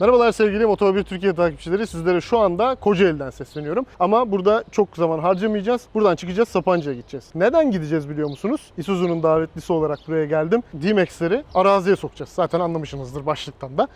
Merhabalar sevgili Motor1 Türkiye takipçileri. Sizlere şu anda Kocaeli'den sesleniyorum. Ama burada çok zaman harcamayacağız. Buradan çıkacağız Sapanca'ya gideceğiz. Neden gideceğiz biliyor musunuz? Isuzu'nun davetlisi olarak buraya geldim. D-Max'leri araziye sokacağız. Zaten anlamışsınızdır başlıktan da.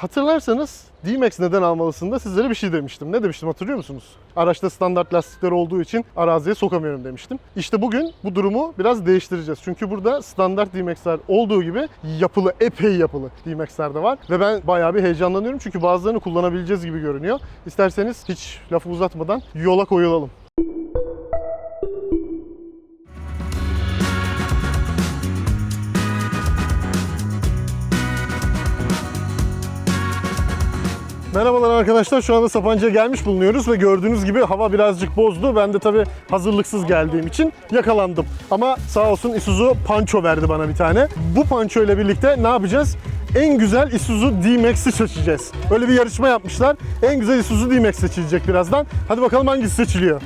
Hatırlarsanız D-Max neden almalısın da sizlere bir şey demiştim. Ne demiştim hatırlıyor musunuz? Araçta standart lastikler olduğu için araziye sokamıyorum demiştim. İşte bugün bu durumu biraz değiştireceğiz. Çünkü burada standart D-Max'ler olduğu gibi yapılı, epey yapılı D-Max'ler de var. Ve ben bayağı bir heyecanlanıyorum çünkü bazılarını kullanabileceğiz gibi görünüyor. İsterseniz hiç lafı uzatmadan yola koyulalım. Merhabalar arkadaşlar. Şu anda Sapanca'ya gelmiş bulunuyoruz ve gördüğünüz gibi hava birazcık bozdu. Ben de tabii hazırlıksız geldiğim için yakalandım. Ama sağ olsun Isuzu Pancho verdi bana bir tane. Bu Pancho ile birlikte ne yapacağız? En güzel Isuzu D-Max'i seçeceğiz. Öyle bir yarışma yapmışlar. En güzel Isuzu D-Max seçilecek birazdan. Hadi bakalım hangisi seçiliyor.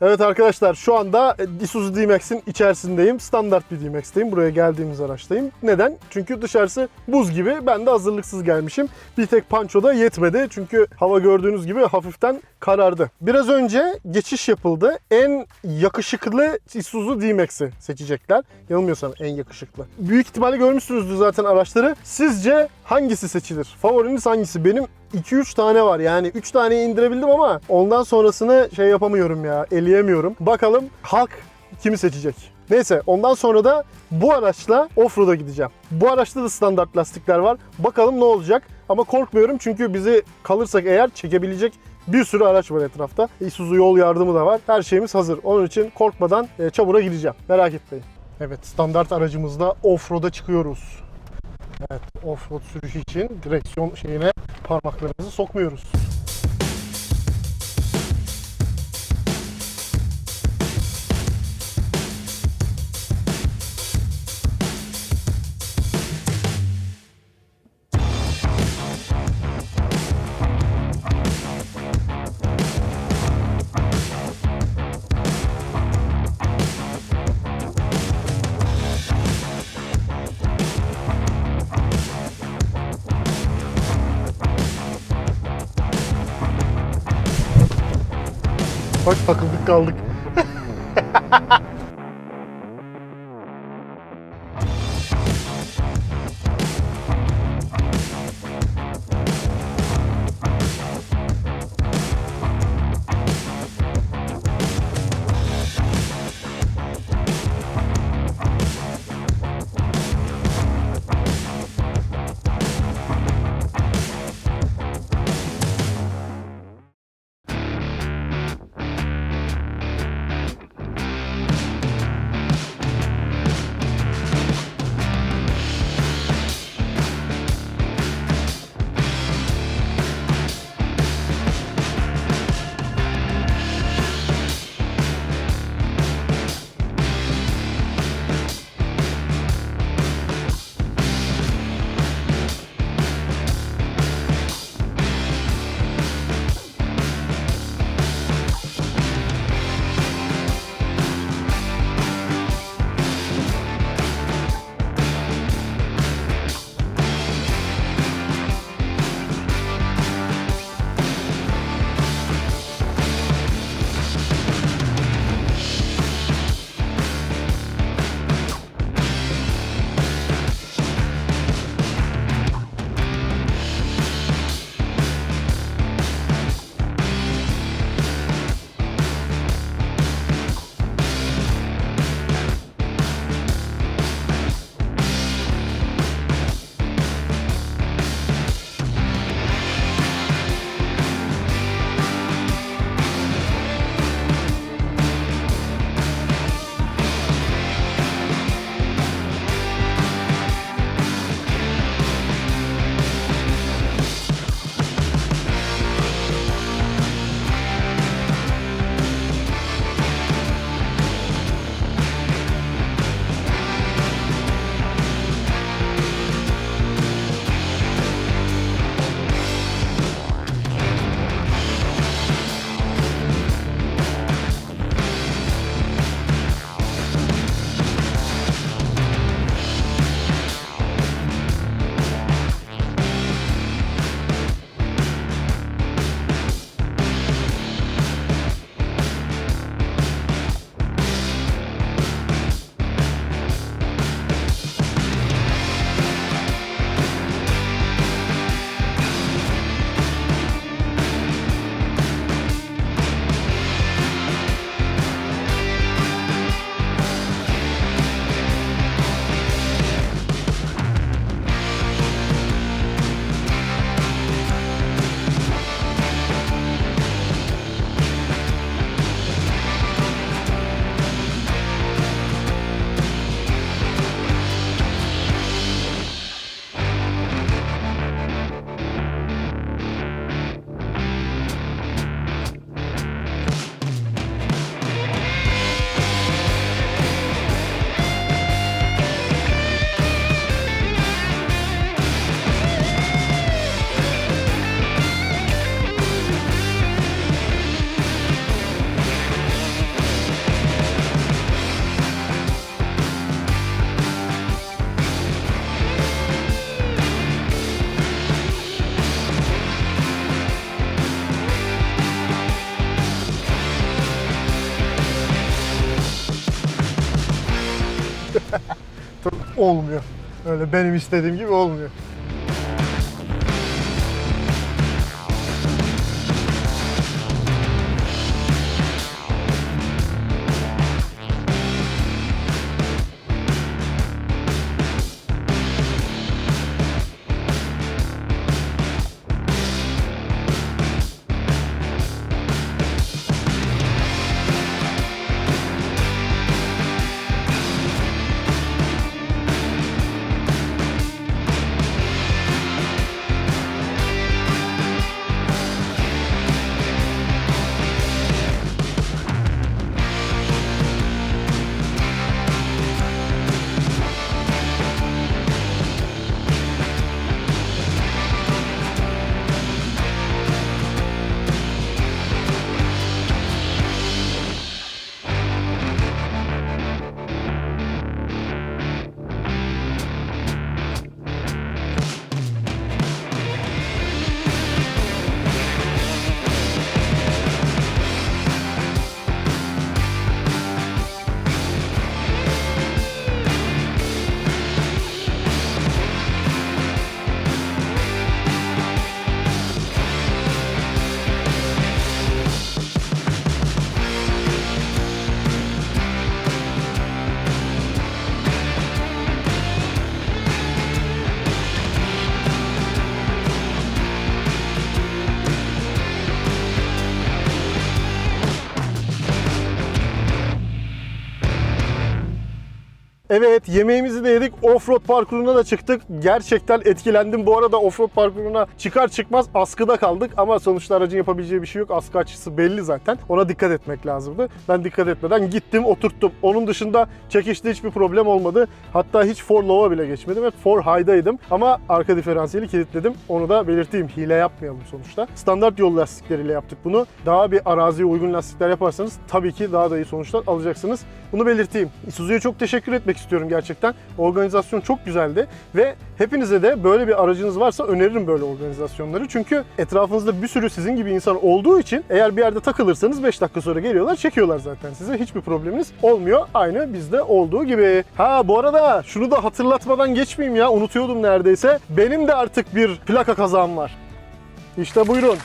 Evet arkadaşlar şu anda Isuzu D-Max'in içerisindeyim. Standart bir D-Max'teyim. Buraya geldiğimiz araçtayım. Neden? Çünkü dışarısı buz gibi. Ben de hazırlıksız gelmişim. Bir tek panço da yetmedi. Çünkü hava gördüğünüz gibi hafiften karardı. Biraz önce geçiş yapıldı. En yakışıklı Isuzu D-Max'i seçecekler. Yanılmıyorsam en yakışıklı. Büyük ihtimalle görmüşsünüzdür zaten araçları. Sizce hangisi seçilir? Favoriniz hangisi? Benim 2-3 tane var. Yani 3 taneyi indirebildim ama ondan sonrasını şey yapamıyorum ya. Eleyemiyorum. Bakalım halk kimi seçecek? Neyse ondan sonra da bu araçla offroad'a gideceğim. Bu araçta da standart lastikler var. Bakalım ne olacak? Ama korkmuyorum çünkü bizi kalırsak eğer çekebilecek bir sürü araç var etrafta. Isuzu yol yardımı da var. Her şeyimiz hazır. Onun için korkmadan e, çamura gideceğim. Merak etmeyin. Evet standart aracımızda offroad'a çıkıyoruz. Evet, offroad için direksiyon şeyine parmaklarımızı sokmuyoruz. Bak takıldık kaldık. Olmuyor. Öyle benim istediğim gibi olmuyor. Evet yemeğimizi de yedik. Offroad parkuruna da çıktık. Gerçekten etkilendim. Bu arada offroad parkuruna çıkar çıkmaz askıda kaldık. Ama sonuçta aracın yapabileceği bir şey yok. Askı açısı belli zaten. Ona dikkat etmek lazımdı. Ben dikkat etmeden gittim oturttum. Onun dışında çekişte hiçbir problem olmadı. Hatta hiç for low'a bile geçmedim. Hep for high'daydım. Ama arka diferansiyeli kilitledim. Onu da belirteyim. Hile yapmayalım sonuçta. Standart yol lastikleriyle yaptık bunu. Daha bir araziye uygun lastikler yaparsanız tabii ki daha da iyi sonuçlar alacaksınız. Bunu belirteyim. Isuzu'ya çok teşekkür etmek istiyorum gerçekten. Organizasyon çok güzeldi ve hepinize de böyle bir aracınız varsa öneririm böyle organizasyonları. Çünkü etrafınızda bir sürü sizin gibi insan olduğu için eğer bir yerde takılırsanız 5 dakika sonra geliyorlar çekiyorlar zaten size. Hiçbir probleminiz olmuyor. Aynı bizde olduğu gibi. Ha bu arada şunu da hatırlatmadan geçmeyeyim ya unutuyordum neredeyse. Benim de artık bir plaka kazağım var. İşte buyurun.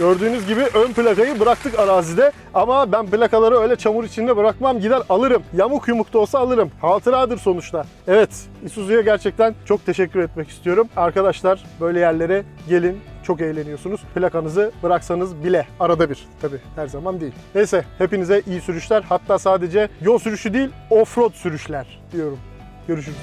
Gördüğünüz gibi ön plakayı bıraktık arazide ama ben plakaları öyle çamur içinde bırakmam gider alırım. Yamuk yumuk da olsa alırım. Hatıradır sonuçta. Evet Isuzu'ya gerçekten çok teşekkür etmek istiyorum. Arkadaşlar böyle yerlere gelin çok eğleniyorsunuz. Plakanızı bıraksanız bile arada bir tabi her zaman değil. Neyse hepinize iyi sürüşler hatta sadece yol sürüşü değil offroad sürüşler diyorum. Görüşürüz.